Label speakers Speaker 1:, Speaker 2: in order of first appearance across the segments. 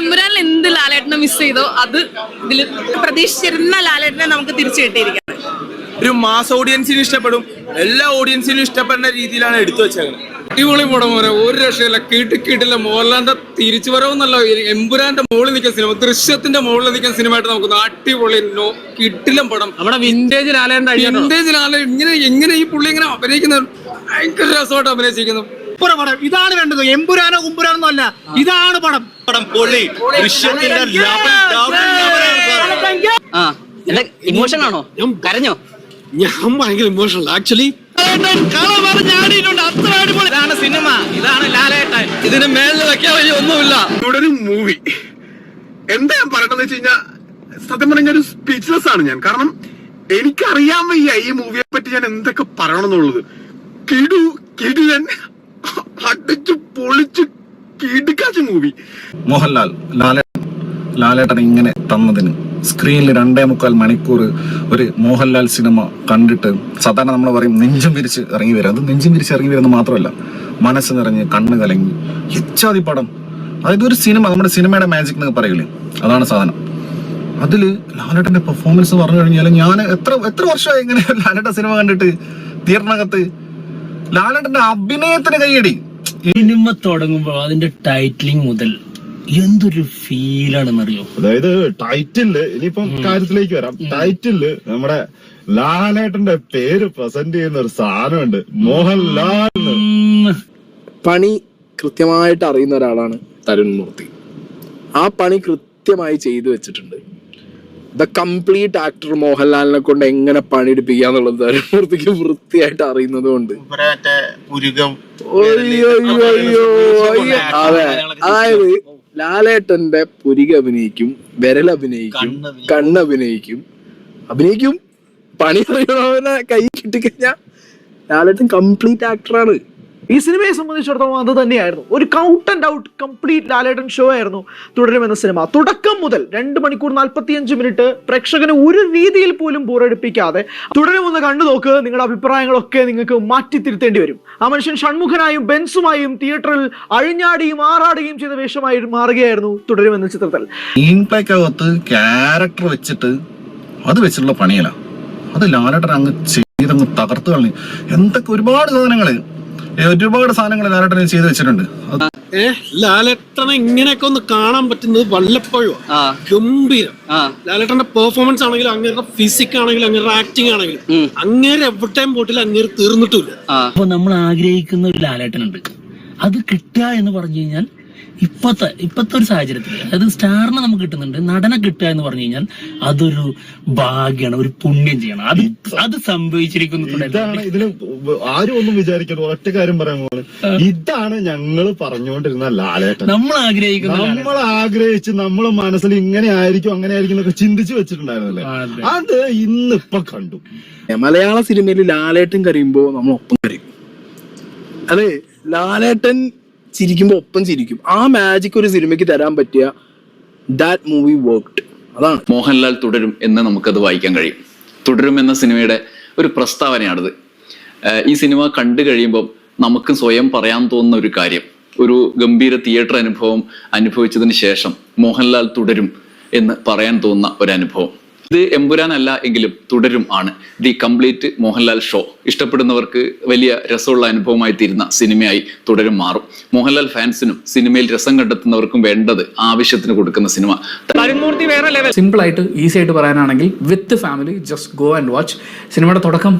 Speaker 1: എമ്പുരാനിൽ എന്ത് ലാലേട്ടനെ മിസ് ചെയ്തോ അത് ഇതിൽ പ്രതീക്ഷിച്ചിരുന്ന ലാലേട്ടനെ നമുക്ക് തിരിച്ചു കിട്ടിയിരിക്കുന്നത്
Speaker 2: ഒരു മാസ് ഓഡിയൻസിന് ഇഷ്ടപ്പെടും. എല്ലാ ഓഡിയൻസിനും ഇഷ്ടപ്പെടുന്ന രീതിയിലാണ് എടുത്തു വെച്ചേക്കുന്നത്
Speaker 3: അടിപൊളി പടം പോലെ ഒരു രക്ഷയില്ല. കീട്ടി കീട്ടില്ല മോഹൻലാലിന്റെ തിരിച്ചു വരവെന്നല്ല. എമ്പുരാന്റെ മുകളിൽ നിൽക്കുന്ന സിനിമ ദൃശ്യത്തിന്റെ മുകളിൽ നിൽക്കുന്ന സിനിമയായിട്ട് നമുക്ക് അടിപൊളി നോ കിട്ടില്ല പടം.
Speaker 4: നമ്മുടെ വിന്റേജ് ലാലേണ്ട
Speaker 3: വിന്റേജ് ലാലേ ഇങ്ങനെ എങ്ങനെ ഈ പുള്ളി ഇങ്ങനെ അഭിനയിക്കുന്നത് ഭയങ്കര രസമായിട്ട് അഭിനയിച്ചിരിക്കുന്നു.
Speaker 5: സൂപ്പർ പടം. ഇതാണ് വേണ്ടത്. എമ്പുരാനോ കുമ്പുരാനോ അല്ല. ഇതാണ് പടം.
Speaker 6: പടം പൊള്ളി ദൃശ്യത്തിന്റെ
Speaker 4: ഇമോഷൻ ആണോ? കരഞ്ഞോ?
Speaker 3: ഞാൻ ഭയങ്കര ഇമോഷണൽ ആക്ച്വലി
Speaker 4: ഇതാണ് സിനിമ. ഇതാണ് ലാലേട്ടൻ.
Speaker 3: ഇതിന് മേളിൽ വെക്കാൻ വഴി ഒന്നുമില്ല.
Speaker 7: തുടരും മൂവി എന്താ ഞാൻ പറയണെന്ന് വെച്ച് കഴിഞ്ഞാൽ സത്യം പറഞ്ഞ ഒരു സ്പീച്ച്ലെസ് ആണ് ഞാൻ. കാരണം എനിക്കറിയാൻ വയ്യ ഈ മൂവിയെ പറ്റി ഞാൻ എന്തൊക്കെ പറയണമെന്നുള്ളത്. കിടു കിടിലൻ അടിച്ചു പൊളിച്ച് കിടുക്കാച്ച മൂവി
Speaker 8: മോഹൻലാൽ ലാലേട്ടൻ. ലാലേട്ടൻ ഇങ്ങനെ തന്നതിന് സ്ക്രീനിൽ രണ്ടേ മുക്കാൽ മണിക്കൂർ ഒരു മോഹൻലാൽ സിനിമ കണ്ടിട്ട് സാധാരണ നമ്മൾ പറയും നെഞ്ചും വിരിച്ച് ഇറങ്ങി വരും. അത് നെഞ്ചും വിരിച്ച് ഇറങ്ങി വരുന്നത് മാത്രമല്ല മനസ്സ് നിറഞ്ഞ് കണ്ണ് കലങ്ങി. എച്ചാതി പടം. അതായത് ഒരു സിനിമ നമ്മുടെ സിനിമയുടെ മാജിക് എന്നൊക്കെ പറയില്ലേ അതാണ് സാധനം. അതിൽ ലാലേട്ടന്റെ പെർഫോമൻസ് പറഞ്ഞു കഴിഞ്ഞാൽ ഞാൻ എത്ര എത്ര വർഷമായി ഇങ്ങനെ ലാലേട്ടൻ സിനിമ കണ്ടിട്ട് തിയേറ്ററിനകത്ത് ലാലേട്ടന്റെ അഭിനയത്തിന് കൈയടി.
Speaker 9: സിനിമ തുടങ്ങുമ്പോൾ അതിന്റെ ടൈറ്റിലിംഗ് മുതൽ എന്തൊരു ഫീലാണെന്നറിയോ
Speaker 10: അതായത് ടൈറ്റിൽ ഇനിയിപ്പം കാര്യത്തിലേക്ക് വരാം. ടൈറ്റിൽ നമ്മുടെ ലാലേട്ടന്റെ പേര് പ്രസന്റ് ചെയ്യുന്ന ഒരു സാധനമുണ്ട്. മോഹൻലാൽ
Speaker 11: പണി കൃത്യമായിട്ട് അറിയുന്ന ഒരാളാണ് തരുൺ മൂർത്തി. ആ പണി കൃത്യമായി ചെയ്തു വെച്ചിട്ടുണ്ട്. ദ കംപ്ലീറ്റ് ആക്ടർ മോഹൻലാലിനെ കൊണ്ട് എങ്ങനെ പണിയെടുപ്പിക്കുക എന്നുള്ളത് മൂർത്തിക്ക് വൃത്തിയായിട്ട് അറിയുന്നത് കൊണ്ട്. അതെ. അതായത് ലാലേട്ടന്റെ പുരിക അഭിനയിക്കും വിരൽ അഭിനയിക്കും കണ്ണ് അഭിനയിക്കും. അഭിനയിക്കും. പണി അറിയണവനെ കൈ കിട്ടിക്കഴിഞ്ഞാ ലാലേട്ടൻ കംപ്ലീറ്റ് ആക്ടറാണ്
Speaker 5: ഈ സിനിമയെ സംബന്ധിച്ചിടത്തോളം അത് തന്നെയായിരുന്നു. ഒരു out and out complete Lalettan show ആയിരുന്നു തുടരുമെന്ന സിനിമ. തുടക്കം മുതൽ രണ്ട് മണിക്കൂർ നാൽപ്പത്തിയഞ്ച് മിനിറ്റ് പ്രേക്ഷകന് ഒരു രീതിയിൽ പോലും ബോറടിപ്പിക്കാതെ തുടരുമെന്ന് കണ്ടു നോക്ക് നിങ്ങളുടെ അഭിപ്രായങ്ങളൊക്കെ നിങ്ങൾക്ക് മാറ്റി തിരുത്തേണ്ടി വരും. ആ മനുഷ്യൻ ഷൺമുഖനായും ബെൻസുമായും തിയേറ്ററിൽ അഴിഞ്ഞാടിയും ആറാടുകയും ചെയ്ത വേഷമായി മാറുകയായിരുന്നു തുടരുമെന്ന ചിത്രത്തിൽ.
Speaker 8: ക്യാരക്ടർ വെച്ചിട്ട് അത് വെച്ചിട്ടുള്ള പണിയല്ല. അത് ലാലേട്ടൻ അങ്ങ് ചെയ്തങ്ങ് തകർത്ത് കളഞ്ഞു. എന്തൊക്കെ ഒരുപാട് സാധനങ്ങൾ. ഒരുപാട് സാധനങ്ങൾ ലാലേട്ടൻ ചെയ്ത് വെച്ചിട്ടുണ്ട്.
Speaker 3: ഏഹ് ലാലേട്ടനെ ഇങ്ങനെയൊക്കെ ഒന്ന് കാണാൻ പറ്റുന്നത് വല്ലപ്പോഴും
Speaker 4: ആ.
Speaker 3: ഗംഭീരം. ലാലേട്ടന്റെ പെർഫോമൻസ് ആണെങ്കിലും അങ്ങേരുടെ ഫിസിക് ആണെങ്കിലും അങ്ങേരുടെ ആക്ടിങ് ആണെങ്കിലും. അങ്ങേരെ എവിടെയും പോട്ടിൽ അങ്ങേര് തീർന്നിട്ടില്ല
Speaker 9: അപ്പൊ നമ്മൾ ആഗ്രഹിക്കുന്ന ഒരു ലാലേട്ടനുണ്ട്. അത് കിട്ടുക എന്ന് പറഞ്ഞു കഴിഞ്ഞാൽ ഇപ്പത്തെ ഇപ്പത്തെ ഒരു സാഹചര്യത്തിൽ അതായത് സ്റ്റാറിനെ നമുക്ക് കിട്ടുന്നുണ്ട് നടനെ കിട്ടുക എന്ന് പറഞ്ഞു കഴിഞ്ഞാൽ അതൊരു ഭാഗ്യമാണ് ഒരു പുണ്യം ചെയ്യണം. അത് അത് സംഭവിച്ചിരിക്കുന്നു.
Speaker 10: ഇതാണ് ഇതിന് ആരും ഒന്നും വിചാരിക്കരുത്. ഒറ്റ കാര്യം പറയാൻ പോകുന്നത് ഇതാണ് ഞങ്ങൾ പറഞ്ഞുകൊണ്ടിരുന്ന ലാലേട്ടൻ.
Speaker 9: നമ്മൾ ആഗ്രഹിക്കുന്ന
Speaker 10: നമ്മൾ ആഗ്രഹിച്ച് നമ്മളെ മനസ്സിൽ ഇങ്ങനെ ആയിരിക്കും അങ്ങനെ ആയിരിക്കും എന്നൊക്കെ ചിന്തിച്ചു വെച്ചിട്ടുണ്ടായിരുന്നല്ലേ?
Speaker 9: അത്.
Speaker 10: അത് ഇന്നിപ്പൊ കണ്ടു.
Speaker 11: മലയാള സിനിമയിൽ ലാലേട്ടൻ കരയുമ്പോ നമ്മൾ ഒപ്പം കരയും. അതെ ലാലേട്ടൻ ചിരിക്കുമ്പോ ഒപ്പം ചിരിക്കും. ആ മാജിക് ഒരു സിനിമയ്ക്ക് തരാൻ പറ്റിയ ദാറ്റ് മൂവി വർക്ക്ഡ് അതാണ്.
Speaker 12: മോഹൻലാൽ തുടരും എന്ന് നമുക്കത് വായിക്കാൻ കഴിയും. തുടരും എന്ന സിനിമയുടെ ഒരു പ്രസ്താവനയാണിത്. ഈ സിനിമ കണ്ടു കഴിയുമ്പോൾ നമുക്ക് സ്വയം പറയാൻ തോന്നുന്ന ഒരു കാര്യം. ഒരു ഗംഭീര തിയേറ്റർ അനുഭവം അനുഭവിച്ചതിന് ശേഷം മോഹൻലാൽ തുടരും എന്ന് പറയാൻ തോന്നുന്ന ഒരു അനുഭവം. ഇത് എമ്പുരാനല്ല എങ്കിലും തുടരും ആണ്. The complete Mohanlal show. ഇഷ്ടപ്പെടുന്നവർക്ക് വലിയ രസമുള്ള അനുഭവമായി തീരുന്ന സിനിമയായി തുടരും മാറും. മോഹൻലാൽ ഫാൻസിനും സിനിമയിൽ രസം കണ്ടെത്തുന്നവർക്കും വേണ്ടത് ആവശ്യത്തിന് കൊടുക്കുന്ന സിനിമ.
Speaker 4: തരുൺമൂർത്തി വേറെ ലെവൽ
Speaker 5: സിമ്പിൾ ആയിട്ട് ഈസി ആയിട്ട് പറയാനാണെങ്കിൽ with family just go and watch. സിനിമയുടെ തുടക്കം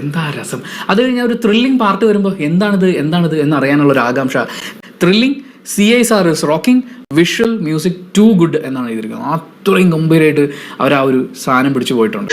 Speaker 5: എന്താ രസം. അത് കഴിഞ്ഞാൽ ഒരു ത്രില്ലിംഗ് പാർട്ട് വരുമ്പോൾ എന്താണിത് എന്താണിത് എന്ന് അറിയാനുള്ള ഒരു ആകാംക്ഷ. Thrilling C I sir is rocking visual music too good എന്നാണ് എഴുതിയിരിക്കുന്നത്. അത്രയും ഗംഭീരമായിട്ട് അവർ ആ ഒരു സാധനം പിടിച്ചു പോയിട്ടുണ്ട്.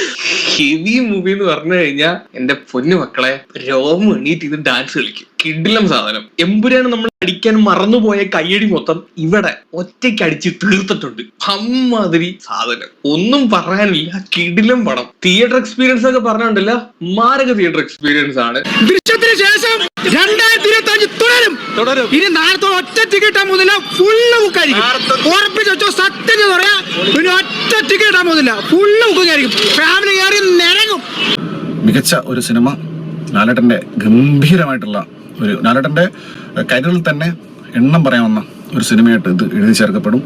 Speaker 2: ഹെവി മൂവി എന്ന് പറഞ്ഞു കഴിഞ്ഞാൽ എന്റെ പൊന്നു മക്കളെ രോമം എണീറ്റ് ഇത് ഡാൻസ് കളിക്കും. കിഡിലം സാധനം. എമ്പുരാണ് നമ്മൾ അടിക്കാൻ മറന്നുപോയ കയ്യടി മൊത്തം ഇവിടെ ഒറ്റയ്ക്ക് അടിച്ച് തീർത്തിട്ടുണ്ട്. അമ്മാതിരി സാധനം. ഒന്നും പറയാനില്ല കിടിലം പടം. തിയേറ്റർ എക്സ്പീരിയൻസ് ഒക്കെ പറഞ്ഞുണ്ടല്ല മാരക തിയേറ്റർ എക്സ്പീരിയൻസ് ആണ്.
Speaker 5: ദൃശ്യത്തിന് ശേഷം രണ്ടായിരത്തി ഇരുപത്തി അഞ്ച് തുടരും.
Speaker 2: തുടരും.
Speaker 5: ഇനി നാളത്തോടെ ഒറ്റ ടിക്കറ്റ് മുതല ഫുള്ള് ബുക്കായിരിക്കും ഉറപ്പിച്ച് വെച്ചോ സത്യം എന്ന് പറയാ പിന്നെ ഒറ്റ ടിക്കറ്റ് ഇടാൻ പോകുന്നില്ല. ഫുള്ള് ബുക്കായിരിക്കും ഫാമിലി കയറി നിരങ്ങും.
Speaker 8: മികച്ച ഒരു സിനിമ ലാലേട്ടന്റെ ഗംഭീരമായിട്ടുള്ള ഒരു ലാലേട്ടന്റെ കരിയറിൽ തന്നെ എണ്ണം പറയാവുന്ന ഒരു സിനിമയായിട്ട് ഇത് എഴുതി ചേർക്കപ്പെടും.